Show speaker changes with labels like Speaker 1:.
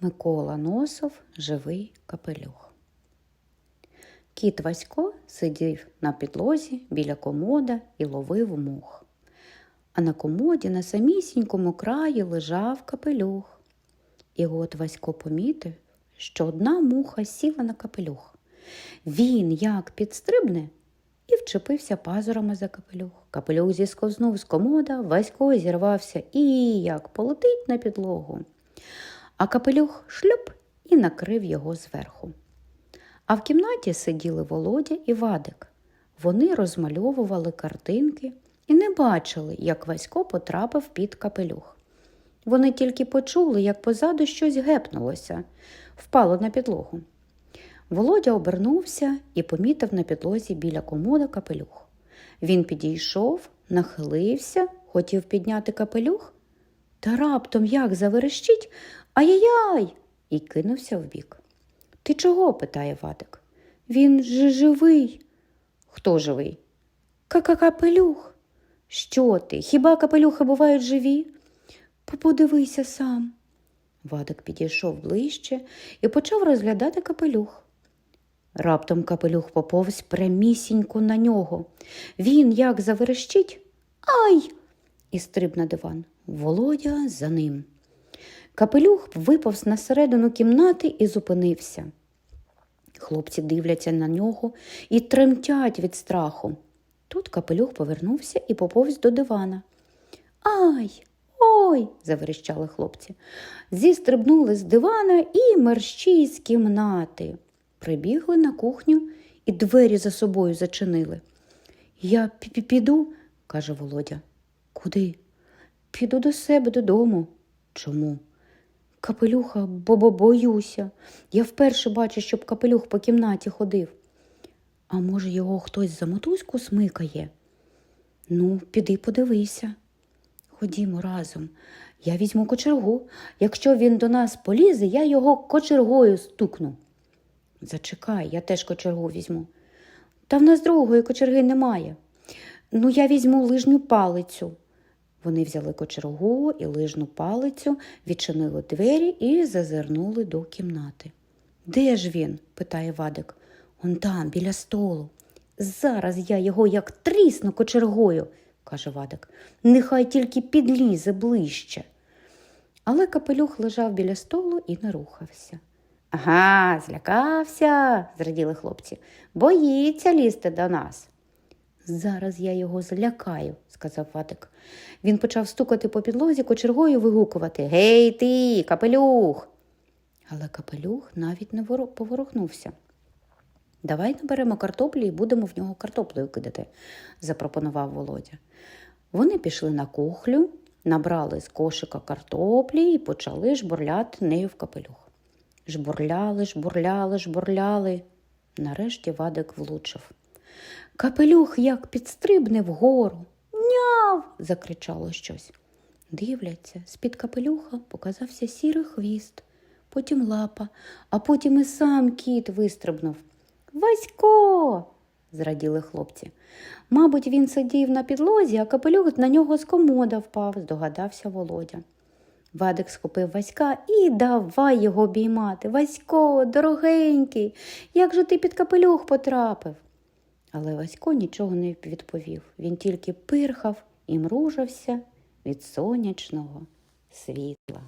Speaker 1: Микола Носов Живий капелюх. Кіт Васько сидів на підлозі біля комода і ловив мух. А на комоді на самісінькому краї лежав капелюх. І от Васько помітив, що одна муха сіла на капелюх. Він як підстрибне і вчепився пазурами за капелюх. Капелюх зісковзнув з комода, Васько зірвався і як полетить на підлогу. А капелюх шлюп і накрив його зверху. А в кімнаті сиділи Володя і Вадик. Вони розмальовували картинки і не бачили, як Васько потрапив під капелюх. Вони тільки почули, як позаду щось гепнулося, впало на підлогу. Володя обернувся і помітив на підлозі біля комода капелюх. Він підійшов, нахилився, хотів підняти капелюх, та раптом як заверещить Ай-яй-яй! і кинувся вбік. Ти чого? питає Вадик. Він же живий. Хто живий? Ка-ка-капелюх. Що ти? Хіба капелюхи бувають живі? Подивися сам. Вадик підійшов ближче і почав розглядати капелюх. Раптом капелюх поповз прямісінько на нього. Він як заверещить Ай! і стриб на диван. Володя за ним. Капелюх виповз на середину кімнати і зупинився. Хлопці дивляться на нього і тремтять від страху. Тут капелюх повернувся і поповз до дивана. Ай, ой, заверещали хлопці. Зістрибнули з дивана і мерщій з кімнати. Прибігли на кухню і двері за собою зачинили. Я пі- піду, каже Володя. Куди? Піду до себе додому. Чому? Капелюха, бо бо боюся. Я вперше бачу, щоб капелюх по кімнаті ходив. А може, його хтось за мотузку смикає? Ну, піди подивися. Ходімо разом. Я візьму кочергу. Якщо він до нас полізе, я його кочергою стукну. Зачекай, я теж кочергу візьму. Та в нас другої кочерги немає. Ну, я візьму лижню палицю. Вони взяли кочергу і лижну палицю, відчинили двері і зазирнули до кімнати. Де ж він? питає Вадик. Он там, біля столу. Зараз я його як трісну кочергою, каже Вадик. Нехай тільки підлізе ближче. Але капелюх лежав біля столу і не рухався. Ага, злякався, зраділи хлопці. Боїться лізти до нас. Зараз я його злякаю, сказав Вадик. Він почав стукати по підлозі кочергою вигукувати Гей ти, капелюх. Але капелюх навіть не поворухнувся. Давай наберемо картоплі і будемо в нього картоплею кидати, запропонував Володя. Вони пішли на кухлю, набрали з кошика картоплі і почали жбурляти нею в капелюх. Жбурляли, жбурляли, жбурляли. Нарешті Вадик влучив. Капелюх як підстрибне вгору. Няв. закричало щось. Дивляться, з-під капелюха показався сірий хвіст, потім лапа, а потім і сам кіт вистрибнув. Васько. зраділи хлопці. Мабуть, він сидів на підлозі, а капелюх на нього з комода впав, здогадався Володя. Вадик схопив Васька і давай його обіймати. Васько, дорогенький, як же ти під капелюх потрапив? Але Васько нічого не відповів. Він тільки пирхав і мружився від сонячного світла.